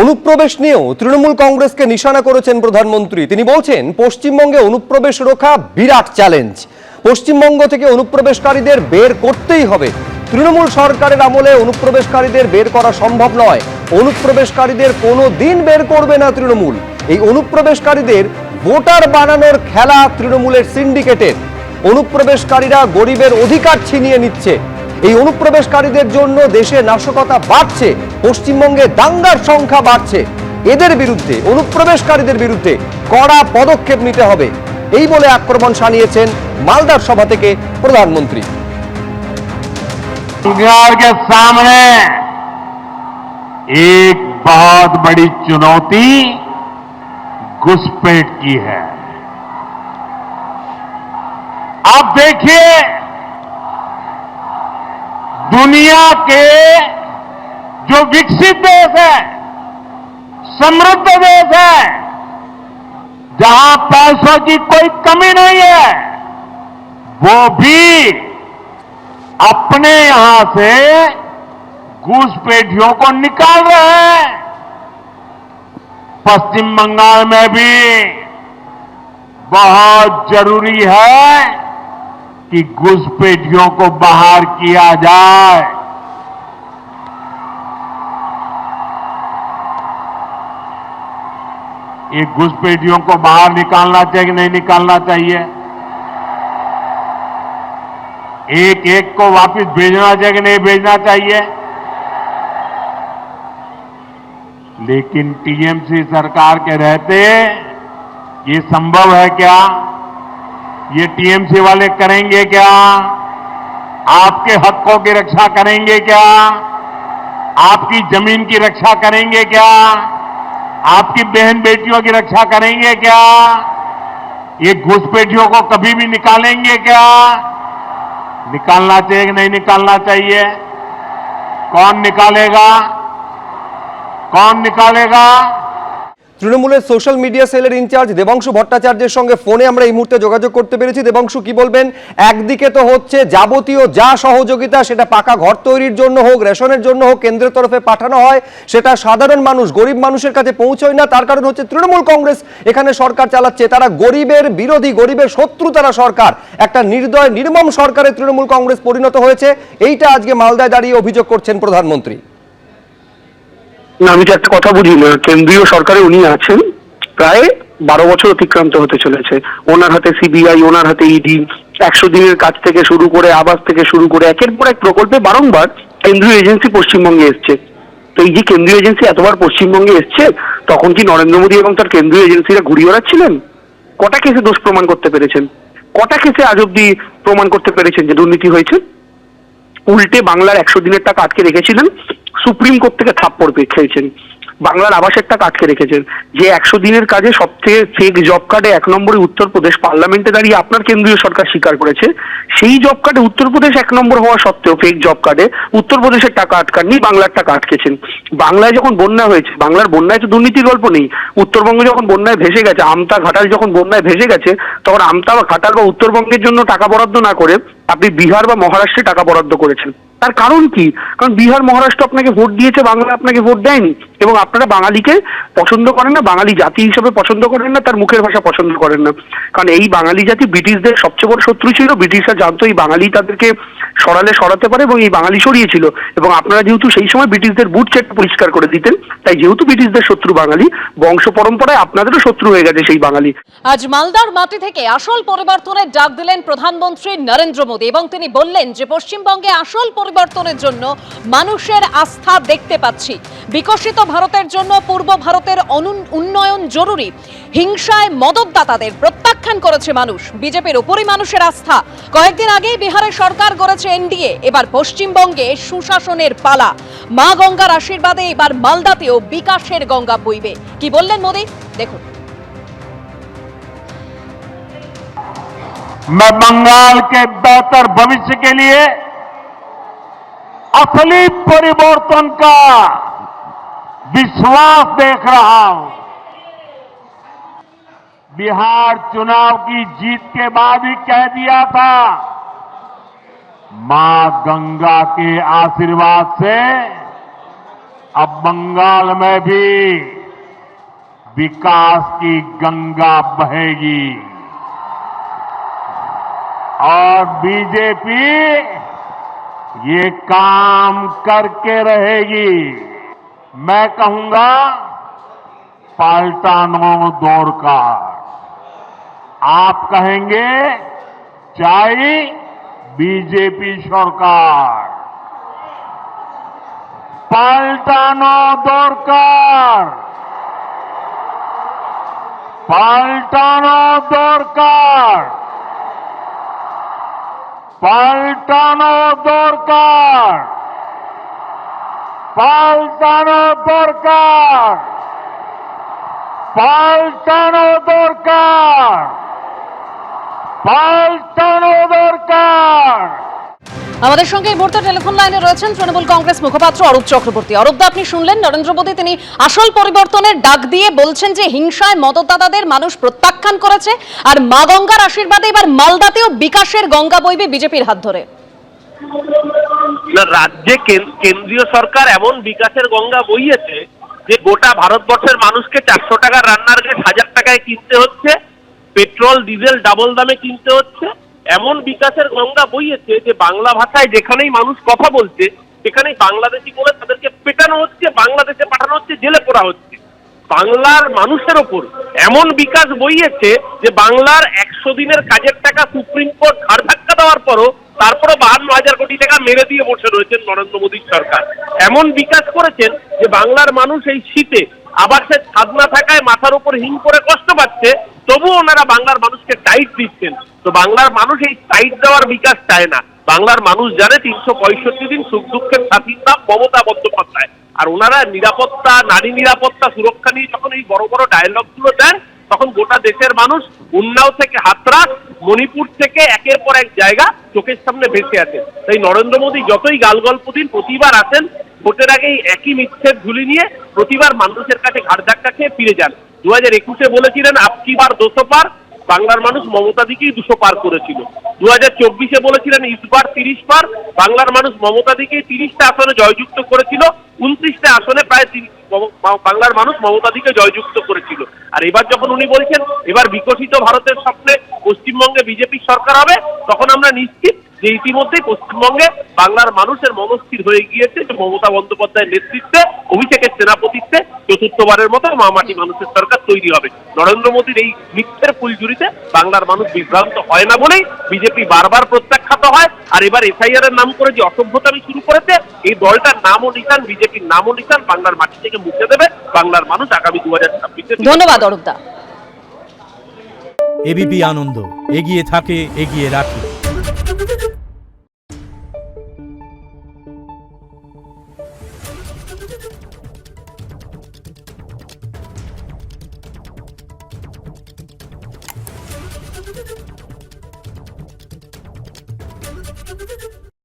অনুপ্রবেশ নিয়েও তৃণমূল কংগ্রেসকে নিশানা করেছেন প্রধানমন্ত্রী। তিনি বলছেন, পশ্চিমবঙ্গে অনুপ্রবেশ রোখা বিরাট চ্যালেঞ্জ। পশ্চিমবঙ্গ থেকে অনুপ্রবেশকারীদের বের করতেই হবে। তৃণমূল সরকারের আমলে অনুপ্রবেশকারীদের বের করা সম্ভব নয়। অনুপ্রবেশকারীদের কোনো দিন বের করবে না তৃণমূল। এই অনুপ্রবেশকারীদের ভোটার বানানোর খেলা তৃণমূলের সিন্ডিকেটের। অনুপ্রবেশকারীরা গরিবের অধিকার ছিনিয়ে নিচ্ছে। এই অনুপ্রবেশকারীদের জন্য দেশে নাশকতা বাড়ছে পশ্চিমবঙ্গে দাঙ্গার সংখ্যা বাড়ছে এদের বিরুদ্ধে অনুপ্রবেশকারীদের বিরুদ্ধে কড়া পদক্ষেপ নিতে হবে এই বলে আক্রমণ শানিয়েছেন মালদার সভা থেকে প্রধানমন্ত্রী बिहार के सामने एक बहुत बड़ी चुनौती घुसपैठ की है आप देखिए दुनिया के जो विकसित देश है, समृद्ध देश है, जहाँ पैसों की कोई कमी नहीं है, वो भी अपने यहाँ से घुसपैठियों को निकाल रहे हैं। पश्चिम बंगाल में भी बहुत ज़रूरी है कि घुसपैठियों को बाहर किया जाए। ये घुसपैठियों को बाहर निकालना चाहिए कि नहीं निकालना चाहिए? एक एक को वापस भेजना चाहिए कि नहीं भेजना चाहिए? लेकिन टीएमसी सरकार के रहते ये संभव है क्या? ये टीएमसी वाले करेंगे क्या? आपके हकों की रक्षा करेंगे क्या? आपकी ज़मीन की रक्षा करेंगे क्या? आपकी बहन बेटियों की रक्षा करेंगे क्या? ये घुसपैठियों को कभी भी निकालेंगे क्या? निकालना चाहिए कि नहीं निकालना चाहिए? कौन निकालेगा? कौन निकालेगा? তৃণমূলের সোশ্যাল মিডিয়া সেলের ইনচার্জ দেবাংশু ভট্টাচার্যের সঙ্গে ফোনে আমরা এই মুহূর্তে যোগাযোগ করতে পেরেছি। দেবাংশু, কি বলবেন? একদিকে তো হচ্ছে যাবতীয় যা সহযোগিতা, সেটা পাকা ঘর তৈরির জন্য হোক, রেশনের জন্য হোক, কেন্দ্রের তরফে পাঠানো হয়, সেটা সাধারণ মানুষ, গরিব মানুষের কাছে পৌঁছয় না। তার কারণ হচ্ছে তৃণমূল কংগ্রেস, এখানে সরকার চালাচ্ছে। তারা গরিবের বিরোধী, গরিবের শত্রু তারা সরকার। একটা নির্দয়, নির্মম সরকারে তৃণমূল কংগ্রেস পরিণত হয়েছে। এইটা আজকে মালদায় দাঁড়িয়ে অভিযোগ করছেন প্রধানমন্ত্রী। না, আমি তো একটা কথা বুঝি না কেন্দ্রীয় সরকারে উনি আছেন, প্রায় বারো বছর অতিক্রান্ত হতে চলেছে। ওনার হাতে সিবিআই, ওনার হাতে ইডি একশো দিনের কাজ থেকে শুরু করে, আবাস থেকে শুরু করে, একের পর এক প্রকল্পে বারংবার কেন্দ্রীয় এজেন্সি পশ্চিমবঙ্গে এসছে। তো এই যে কেন্দ্রীয় এজেন্সি এতবার পশ্চিমবঙ্গে এসছে, তখন কি নরেন্দ্র মোদী এবং তার কেন্দ্রীয় এজেন্সিরা ঘুরিয়ে বেড়াচ্ছিলেন কটা কেসে দোষ প্রমাণ করতে পেরেছেন? কটা কেসে আজ অব্দি প্রমাণ করতে পেরেছেন যে দুর্নীতি হয়েছে? উল্টে বাংলার একশো দিনের টাকা আটকে রেখেছিলেন সুপ্রিম কোর্ট থেকে থাপ্পড় পেয়ে খেয়েছেন। বাংলার আবাসের টাকা আটকে রেখেছেন। যে একশো দিনের কাজে সব থেকে ফেক জব কার্ডে এক নম্বরে উত্তরপ্রদেশ পার্লামেন্টে দাঁড়িয়ে আপনার কেন্দ্রীয় সরকার স্বীকার করেছে, সেই জব কার্ডে উত্তরপ্রদেশ এক নম্বর হওয়া সত্ত্বেও ফেক জব কার্ডে উত্তরপ্রদেশের টাকা আটকাননি, বাংলার টাকা আটকেছেন। বাংলায় যখন বন্যা হয়েছে, বাংলার বন্যায় তো দুর্নীতির গল্প নেই। উত্তরবঙ্গে যখন বন্যায় ভেসে গেছে, আমতা ঘাটাল যখন বন্যায় ভেসে গেছে, তখন আমতা বা ঘাটাল বা উত্তরবঙ্গের জন্য টাকা বরাদ্দ না করে আপনি বিহার বা মহারাষ্ট্রে টাকা বরাদ্দ করেছেন। তার কারণ কি? কারণ বিহার, মহারাষ্ট্র আপনাকে ভোট দিয়েছে, বাংলা আপনাকে ভোট দেয়নি। এবং আপনারা বাঙালিকে পছন্দ করেন না, বাঙালি জাতি হিসেবে পছন্দ করেন না, তার মুখের ভাষা পছন্দ করেন না। কারণ এই বাঙালি জাতি ব্রিটিশদের সবচেয়ে বড় শত্রু ছিল, ব্রিটিশরা জানতো এই বাঙালি তাদেরকে সরালে সরাতে পারে এবং এই বাঙালি সরিয়েছিল। এবং আপনারা যেহেতু সেই সময় ব্রিটিশদের বুট চেক পরিষ্কার করে দিতেন, তাই যেহেতু ব্রিটিশদের শত্রু বাঙালি, বংশ পরম্পরায় আপনাদেরও শত্রু হয়ে গেছে সেই বাঙালি। আজ মালদার মাটি থেকে আসল পরিবর্তনের ডাক দিলেন প্রধানমন্ত্রী নরেন্দ্র মোদী এবং তিনি বললেন যে পশ্চিমবঙ্গে আসল পরিবর্তনের জন্য মানুষের আস্থা দেখতে পাচ্ছি। বিকশিত ভারতের জন্য পূর্ব ভারতের উন্নয়ন জরুরি। হিংসায় মদতদাতাদের প্রত্যাখ্যান করেছে মানুষ। বিজেপির উপরই মানুষের আস্থা। কয়েকদিন আগেই বিহারে সরকার গড়েছে এনডিএ। এবার পশ্চিমবঙ্গে সুশাসনের পালা। মা গঙ্গার আশীর্বাদে এবার মালদাতেও বিকাশের গঙ্গা বইবে। কি বললেন মোদী? দেখুন। मैं बंगाल के बेहतर भविष्य के लिए असली परिवर्तन का विश्वास देख रहा हूँ। बिहार चुनाव की जीत के बाद ही कह दिया था, माँ गंगा के आशीर्वाद से अब बंगाल में भी विकास की गंगा बहेगी। और बीजेपी ये काम करके रहेगी। मैं कहूँगा पाल्टानो दौर का। आप कहेंगे चाहे बीजेपी सरकार। पाल्टानो दौर का पाल्टानो दौर का পাল্টানো দরকার পাল্টানো দরকার পাল্টানো দরকার পাল্টানো দরকার আমাদের সঙ্গে এই মুহূর্তে টেলিফোন লাইনে রয়েছেন তৃণমূল কংগ্রেস মুখপাত্র অরূপ চক্রবর্তী। অরূপদা আপনি শুনলেন? নরেন্দ্র মোদী, তিনি আসল পরিবর্তনের ডাক দিয়ে বলছেন যে হিংসায় মতদাতাদের মানুষ প্রত্যাখ্যান করেছে আর মা গঙ্গার আশীর্বাদে এবার মালদাতেও বিকাশের গঙ্গা বইবে বিজেপির হাত ধরে। রাজ্যে কেন্দ্রীয় সরকার এমন বিকাশের গঙ্গা বইয়েছে যে গোটা ভারতবর্ষের মানুষকে চারশো টাকার রান্নার গ্যাস হাজার টাকায় কিনতে হচ্ছে, পেট্রোল, ডিজেল ডাবল দামে কিনতে হচ্ছে এমন বিকাশের গঙ্গা বইয়েছে যে বাংলা ভাষায় যেখানেই মানুষ কথা বলছে, সেখানেই বাংলাদেশি বলে তাদেরকে পেটানো হচ্ছে, বাংলাদেশে পাঠানো হচ্ছে, জেলে পড়া হচ্ছে। বাংলার মানুষের ওপর এমন বিকাশ বইয়েছে যে বাংলার একশো দিনের কাজের টাকা সুপ্রিম কোর্ট ঘাড় ধাক্কা দেওয়ার পরও তারপরে বাহান্ন হাজার কোটি টাকা মেরে দিয়ে বসে রয়েছেন নরেন্দ্র মোদীর সরকার। এমন বিকাশ করেছেন যে বাংলার মানুষ এই শীতে আবার সে ছাদ না থাকায় মাথার উপর হিং করে কষ্ট পাচ্ছে, তবুও ওনারা বাংলার মানুষকে টাইট দিচ্ছেন। তো বাংলার মানুষ এই টাইট দেওয়ার বিকাশ চায় না। বাংলার মানুষ জানে তিনশো পঁয়ষট্টি দিন সুখ দুঃখের সাথীর নাম মমতা বন্দ্যোপাধ্যায়। আর ওনারা নিরাপত্তা, নারী নিরাপত্তা, সুরক্ষা নিয়ে যখন এই বড় বড় ডায়লগগুলো দেন, তখন গোটা দেশের মানুষ উন্নাও থেকে হাতরাস মণিপুর থেকে একের পর এক জায়গা চোখের সামনে ভেসে আছে তাই নরেন্দ্র মোদী যতই গাল গল্প দিন, প্রতিবার আসেন ভোটের আগেই একই মিথ্যের ঝুলি নিয়ে প্রতিবার মানুষের কাছে ঘাড় ধাক্কা খেয়ে ফিরে যান। দু হাজার একুশে বলেছিলেন, আপকি বার দুশো পার, বাংলার মানুষ মমতা দিকেই দুশো পার করেছিল। দু হাজার চব্বিশে বলেছিলেন ইসবার তিরিশ পার, বাংলার মানুষ মমতা দিকেই তিরিশটা আসনে জয়যুক্ত করেছিল। উনত্রিশটা আসনে প্রায় বাংলার মানুষ মমতা দিকে জয়যুক্ত করেছিল। আর এবার যখন উনি বলছেন, এবার বিকশিত ভারতের স্বপ্নে পশ্চিমবঙ্গে বিজেপি সরকার হবে, তখন আমরা নিশ্চিত যে ইতিমধ্যেই পশ্চিমবঙ্গে বাংলার মানুষের মনস্থির হয়ে গিয়েছে যে মমতা বন্দ্যোপাধ্যায়ের নেতৃত্বে অভিষেকের সেনাপতিত্বে চতুর্থবারের মতো মামাটি মানুষের সরকার তৈরি হবে। নরেন্দ্র মোদীর এই মিথ্যের ফুলঝুরিতে বাংলার মানুষ বিভ্রান্ত হয় না বলেই বিজেপি বারবার প্রত্যাখ্যাত হয়। আর এবার এসআইআর এর নাম করে যে অসভ্যতামি শুরু করেছে এই দলটার নামও নিশান বিজেপির নামও নিশান বাংলার মাটি থেকে মুছে দেবে বাংলার মানুষ আগামী দু হাজার ছাব্বিশে। ধন্যবাদ অরূপদা। এবিপি আনন্দ এগিয়ে থাকে এগিয়ে রাখে।